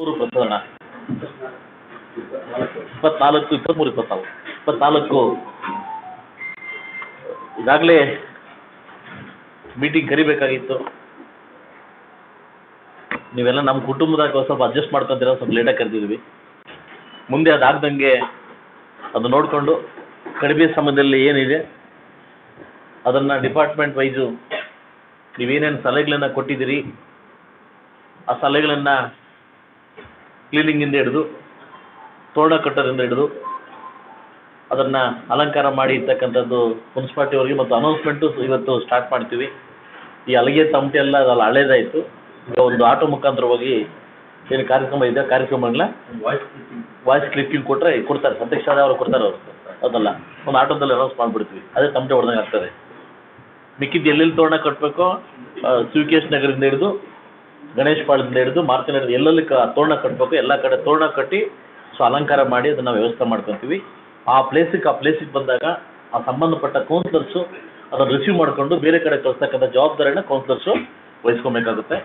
ಮೂರು ಪ್ರಕರಣ ಇಪ್ಪತ್ನಾಲ್ಕು, ಇಪ್ಪತ್ಮೂರು, ಇಪ್ಪತ್ನಾಲ್ಕು. ಇಪ್ಪತ್ನಾಲ್ಕು. ಈಗಾಗಲೇ ಮೀಟಿಂಗ್ ಕರಿಬೇಕಾಗಿತ್ತು. ನೀವೆಲ್ಲ ನಮ್ಮ ಕುಟುಂಬದಾಗ ಸ್ವಲ್ಪ ಅಡ್ಜಸ್ಟ್ ಮಾಡ್ಕೊಂತೀರ? ಸ್ವಲ್ಪ ಲೇಟಾಗಿ ಕರೆದಿದ್ವಿ. ಮುಂದೆ ಅದಾಗ್ದಂಗೆ ಅದು ನೋಡಿಕೊಂಡು ಕಡಿಮೆ ಸಮಯದಲ್ಲಿ ಏನಿದೆ, ಅದನ್ನು ಡಿಪಾರ್ಟ್ಮೆಂಟ್ ವೈಸು ನೀವೇನೇನು ಸಲಹೆಗಳನ್ನು ಕೊಟ್ಟಿದ್ದೀರಿ? ಆ ಸಲಹೆಗಳನ್ನು ಕ್ಲೀನಿಂಗಿಂದ ಹಿಡಿದು ತೋರಣ ಕಟ್ಟೋದ್ರಿಂದ ಹಿಡಿದು ಅದನ್ನು ಅಲಂಕಾರ ಮಾಡಿ ಇರ್ತಕ್ಕಂಥದ್ದು ಮುನ್ಸಿಪಾಲ್ಟಿಯವರಿಗೆ ಮತ್ತು ಅನೌನ್ಸ್ಮೆಂಟು ಇವತ್ತು ಸ್ಟಾರ್ಟ್ ಮಾಡ್ತೀವಿ. ಈ ಅಲಗೆ ತಮಟೆ ಎಲ್ಲ ಅದೆಲ್ಲ ಹಳೇದಾಯಿತು. ಈಗ ಒಂದು ಆಟೋ ಮುಖಾಂತರ ಹೋಗಿ ಏನು ಕಾರ್ಯಕ್ರಮ ಇದೆ ಕಾರ್ಯಕ್ರಮಗಳನ್ನ ವಾಯ್ಸ್ ಕ್ಲಿಪ್ಪಿಂಗ್ ಕೊಟ್ಟರೆ ಕೊಡ್ತಾರೆ. ಅಧ್ಯಕ್ಷ ಅವರು ಕೊಡ್ತಾರೆ ಅವರು. ಅದಲ್ಲ. ಒಂದು ಆಟೋದಲ್ಲಿ ಅನೌನ್ಸ್ ಮಾಡಿಬಿಡ್ತೀವಿ. ಅದೇ ತಮಟೆ ಹೊಡೆದಂಗೆ ಆಗ್ತದೆ. ಮಿಕ್ಕಿದ್ದು ಎಲ್ಲೆಲ್ಲಿ ತೋರಣ ಕಟ್ಟಬೇಕೋ ಎಸ್ ನಗರದಿಂದ ಹಿಡಿದು ಗಣೇಶ್ ಪಾಳದಿಂದ ಹಿಡಿದು ಮಾರ್ತಿನ ಎಲ್ಲೆಲ್ಲಿ ಕ ತೋರಣ ಕಟ್ಟಬೇಕು ಎಲ್ಲ ಕಡೆ ತೋರಣ ಕಟ್ಟಿ, ಸೊ ಅಲಂಕಾರ ಮಾಡಿ ಅದನ್ನು ವ್ಯವಸ್ಥೆ ಮಾಡ್ಕೊತೀವಿ. ಆ ಪ್ಲೇಸಿಗೆ ಆ ಪ್ಲೇಸಿಗೆ ಬಂದಾಗ ಆ ಸಂಬಂಧಪಟ್ಟ ಕೌನ್ಸಿಲರ್ಸು ಅದನ್ನು ರಿಸೀವ್ ಮಾಡಿಕೊಂಡು ಬೇರೆ ಕಡೆ ಕಳಿಸ್ತಕ್ಕಂಥ ಜವಾಬ್ದಾರಿನ ಕೌನ್ಸಿಲರ್ಸು ವಹಿಸ್ಕೊಬೇಕಾಗುತ್ತೆ.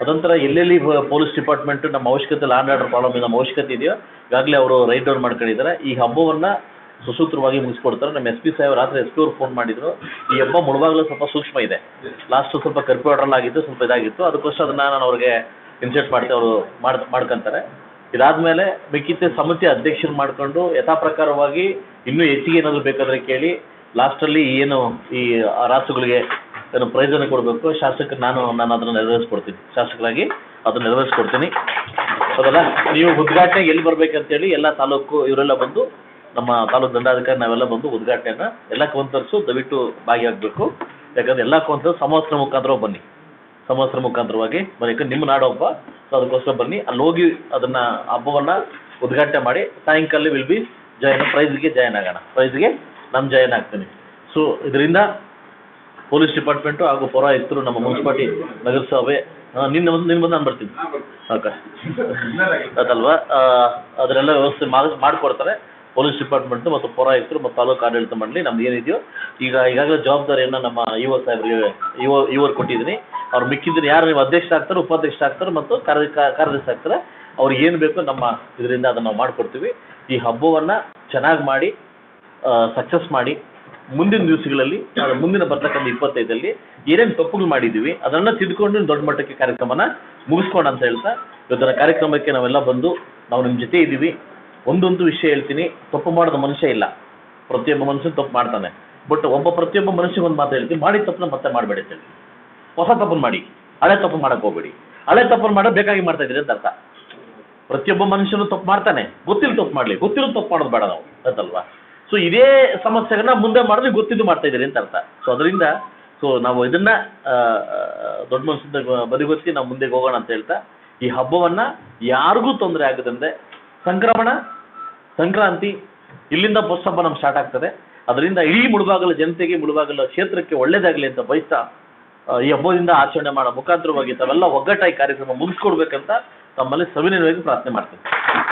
ಅದೊಂಥರ ಎಲ್ಲೆಲ್ಲಿ ಪೊಲೀಸ್ ಡಿಪಾರ್ಟ್ಮೆಂಟ್ ನಮ್ಮ ಅವಶ್ಯಕತೆ ಲ್ಯಾಂಡ್ ಆರ್ಡರ್ ಪ್ರಾಬ್ಲಮ್ ನಮ್ಮ ಅವಶ್ಯಕತೆ ಇದೆಯೋ, ಈಗಾಗಲೇ ಅವರು ರೈಟ್ ಡೌನ್ ಮಾಡ್ಕೊಂಡಿದ್ದಾರೆ. ಈ ಹಬ್ಬವನ್ನು ಸುಸೂತ್ರವಾಗಿ ಮುಗಿಸ್ಕೊಡ್ತಾರೆ. ನಮ್ಮ ಎಸ್ ಪಿ ಸಾಹೇಬ್ ರಾತ್ರಿ ಎಸ್ ಪಿ ಅವ್ರು ಫೋನ್ ಮಾಡಿದ್ರು. ಈ ಹಬ್ಬ ಮುಳುವಾಗಲೂ ಸ್ವಲ್ಪ ಸೂಕ್ಷ್ಮ ಇದೆ. ಲಾಸ್ಟ್ ಸ್ವಲ್ಪ ಕರ್ಫ್ಯೂ ಆರ್ಡರ್ ಆಗಿತ್ತು, ಸ್ವಲ್ಪ ಇದಾಗಿತ್ತು. ಅದಕ್ಕೋಸ್ಕರ ಅದನ್ನ ನಾನು ಅವ್ರಿಗೆ ಇನ್ಸೆಟ್ ಮಾಡ್ತೇವೆ ಅವರು ಮಾಡ್, ಮಾಡ್ಕೊಂತಾರೆ. ಇದಾದ್ಮೇಲೆ ಮಿಕ್ಕಿತ್ತೆ ಸಮಿತಿ ಅಧ್ಯಕ್ಷರು ಮಾಡ್ಕೊಂಡು ಯಥಾ ಪ್ರಕಾರವಾಗಿ ಇನ್ನೂ ಹೆಚ್ಚಿಗೆ ಏನಾದರೂ ಬೇಕಾದ್ರೆ ಕೇಳಿ ಲಾಸ್ಟಲ್ಲಿ ಏನು, ಈ ರಾಸುಗಳಿಗೆ ಏನು ಪ್ರಯೋಜನ ಕೊಡಬೇಕು, ಶಾಸಕ ನಾನು ನಾನು ಅದನ್ನು ನೆರವೇರಿಸ್ಕೊಡ್ತೀನಿ. ಶಾಸಕರಾಗಿ ಅದನ್ನು ನೆರವೇರಿಸ್ಕೊಡ್ತೀನಿ. ಹೌದಲ್ಲ? ನೀವು ಉದ್ಘಾಟನೆಗೆ ಎಲ್ಲಿ ಬರ್ಬೇಕಂತೇಳಿ ಎಲ್ಲ ತಾಲೂಕು ಇವರೆಲ್ಲ ಬಂದು ನಮ್ಮ ತಾಲೂಕು ದಂಡಾಧಿಕಾರಿ ನಾವೆಲ್ಲ ಬಂದು ಉದ್ಘಾಟನೆಯನ್ನ ಎಲ್ಲ ಕೌನ್ಸರ್ಸು ದಯವಿಟ್ಟು ಭಾಗಿಯಾಗಬೇಕು. ಯಾಕಂದ್ರೆ ಎಲ್ಲ ಕೌನ್ಸರ್ ಸಮವಸ್ತ್ರ ಮುಖಾಂತರ ಬನ್ನಿ. ಸಮವಸ್ತ್ರ ಮುಖಾಂತರವಾಗಿ ಬನ್ನಿ. ಯಾಕಂದ್ರೆ ನಿಮ್ಮ ನಾಡು ಹಬ್ಬ ಸೊ ಅದಕ್ಕೋಸ್ಕರ ಬನ್ನಿ. ಅಲ್ಲಿ ಹೋಗಿ ಅದನ್ನ ಹಬ್ಬವನ್ನ ಉದ್ಘಾಟನೆ ಮಾಡಿ ಸಾಯಂಕಾಲ ವಿಲ್ ಬಿ ಜಾಯಿನ್ ಪ್ರೈಸ್ಗೆ ಜಾಯಿನ್ ಆಗೋಣ. ಪ್ರೈಸ್ಗೆ ನಾನು ಜಾಯಿನ್ ಆಗ್ತೀನಿ. ಸೊ ಇದರಿಂದ ಪೊಲೀಸ್ ಡಿಪಾರ್ಟ್ಮೆಂಟು ಹಾಗೂ ಪೌರಾಯುಕ್ತರು ನಮ್ಮ ಮುನ್ಸಿಪಾಲ್ಟಿ ನಗರಸಭೆ ಸಭೆ ನಿನ್ನೆ ಬಂದು ನಿನ್ನ ಬಂದು ನಾನು ಬರ್ತೀನಿ. ಓಕೆ ಅದಲ್ವಾ? ಅದರೆಲ್ಲ ವ್ಯವಸ್ಥೆ ಮಾಡಿ ಮಾಡಿಕೊಡ್ತಾರೆ. ಪೊಲೀಸ್ ಡಿಪಾರ್ಟ್ಮೆಂಟ್ ಮತ್ತು ಪೌರಾಯುಕ್ತರು ಮತ್ತು ತಾಲೂಕು ಆಡಳಿತ ಮಂಡಳಿ ನಮ್ದು ಏನಿದೆಯೋ, ಈಗ ಈಗಾಗಲೇ ಜವಾಬ್ದಾರಿಯನ್ನು ನಮ್ಮ ಇ ಒ ಸಾಹೇಬರಿಗೆ ಇ ಒ ಮಿಕ್ಕಿದ್ರು ಕೊಟ್ಟಿದ್ದೀನಿ. ಅವ್ರು ಮಿಕ್ಕಿದ್ರೆ ಯಾರು ನೀವು ಅಧ್ಯಕ್ಷ ಆಗ್ತಾರೆ, ಉಪಾಧ್ಯಕ್ಷ ಆಗ್ತಾರೆ ಮತ್ತು ಕಾರ್ಯ ಕಾರ್ಯದರ್ಶಿ ಆಗ್ತಾರೆ, ಅವ್ರಿಗೆ ಏನು ಬೇಕೋ ನಮ್ಮ ಇದರಿಂದ ಅದನ್ನು ನಾವು ಮಾಡಿಕೊಡ್ತೀವಿ. ಈ ಹಬ್ಬವನ್ನು ಚೆನ್ನಾಗಿ ಮಾಡಿ ಸಕ್ಸಸ್ ಮಾಡಿ, ಮುಂದಿನ ದಿವಸಗಳಲ್ಲಿ ಮುಂದಿನ ಬರ್ತಕ್ಕಂಥ ಇಪ್ಪತ್ತೈದಲ್ಲಿ ಏನೇನು ತಪ್ಪುಗಳು ಮಾಡಿದ್ದೀವಿ, ಅದನ್ನು ತಿದ್ದುಕೊಂಡು ದೊಡ್ಡ ಮಟ್ಟಕ್ಕೆ ಕಾರ್ಯಕ್ರಮನ ಮುಗಿಸ್ಕೊಂಡು ಅಂತ ಹೇಳ್ತಾ, ಇವತ್ತಿನ ಕಾರ್ಯಕ್ರಮಕ್ಕೆ ನಾವೆಲ್ಲ ಬಂದು ನಾವು ನಿಮ್ಮ ಜೊತೆ ಇದ್ದೀವಿ. ಒಂದೊಂದು ವಿಷಯ ಹೇಳ್ತೀನಿ, ತಪ್ಪು ಮಾಡದ ಮನುಷ್ಯ ಇಲ್ಲ. ಪ್ರತಿಯೊಬ್ಬ ಮನುಷ್ಯನ ತಪ್ಪು ಮಾಡ್ತಾನೆ. ಬಟ್ ಒಬ್ಬ ಪ್ರತಿಯೊಬ್ಬ ಮನುಷ್ಯ ಒಂದು ಮಾತು ಹೇಳ್ತೀನಿ ಮಾಡಿ ತಪ್ಪನ್ನ ಮತ್ತೆ ಮಾಡಬೇಡಿ ಅಂತ ಹೇಳಿ ಹೊಸ ತಪ್ಪನ್ನು ಮಾಡಿ, ಹಳೆ ತಪ್ಪು ಮಾಡಕ್ಕೆ ಹೋಗ್ಬೇಡಿ. ಹಳೆ ತಪ್ಪನ್ನು ಮಾಡೋದು ಬೇಕಾಗಿ ಮಾಡ್ತಾ ಇದ್ದೀರಿ ಅಂತ ಅರ್ಥ. ಪ್ರತಿಯೊಬ್ಬ ಮನುಷ್ಯನು ತಪ್ಪು ಮಾಡ್ತಾನೆ. ಗೊತ್ತಿಲ್ಲ ತಪ್ಪು ಮಾಡಲಿ ಗೊತ್ತಿರೋ ತಪ್ಪು ಮಾಡೋದು ಬೇಡ ನಾವು, ಅಂತಲ್ವಾ? ಸೊ ಇದೇ ಸಮಸ್ಯೆಗಳನ್ನ ಮುಂದೆ ಮಾಡಿದ್ರೆ ಗೊತ್ತಿದ್ದು ಮಾಡ್ತಾ ಇದ್ದೀರಿ ಅಂತ ಅರ್ಥ. ಸೊ ಅದರಿಂದ ಸೊ ನಾವು ಇದನ್ನ ದೊಡ್ಡ ಮನುಷ್ಯದ ಬದಿಗೊತ್ತಿ ನಾವು ಮುಂದೆ ಹೋಗೋಣ ಅಂತ ಹೇಳ್ತಾ, ಈ ಹಬ್ಬವನ್ನ ಯಾರಿಗೂ ತೊಂದರೆ ಆಗದಂತೆ ಸಂಕ್ರಮಣ ಸಂಕ್ರಾಂತಿ, ಇಲ್ಲಿಂದ ಬಸ್ ಹಬ್ಬ ನಮ್ಗೆ ಸ್ಟಾರ್ಟ್ ಆಗ್ತದೆ. ಅದರಿಂದ ಇಡೀ ಮುಳುಬಾಗಲ ಜನತೆಗೆ ಮುಳುಬಾಗಲ ಕ್ಷೇತ್ರಕ್ಕೆ ಒಳ್ಳೇದಾಗಲಿ ಅಂತ ಬಯಸ್ತಾ ಈ ಹಬ್ಬದಿಂದ ಆಚರಣೆ ಮಾಡೋ ಮುಖಾಂತರವಾಗಿ ತಾವೆಲ್ಲ ಒಗ್ಗಟ್ಟಾಗಿ ಕಾರ್ಯಕ್ರಮ ಮುಗಿಸ್ಕೊಡ್ಬೇಕಂತ ತಮ್ಮಲ್ಲಿ ಸವಿನಯವಾಗಿ ಪ್ರಾರ್ಥನೆ ಮಾಡ್ತೀನಿ.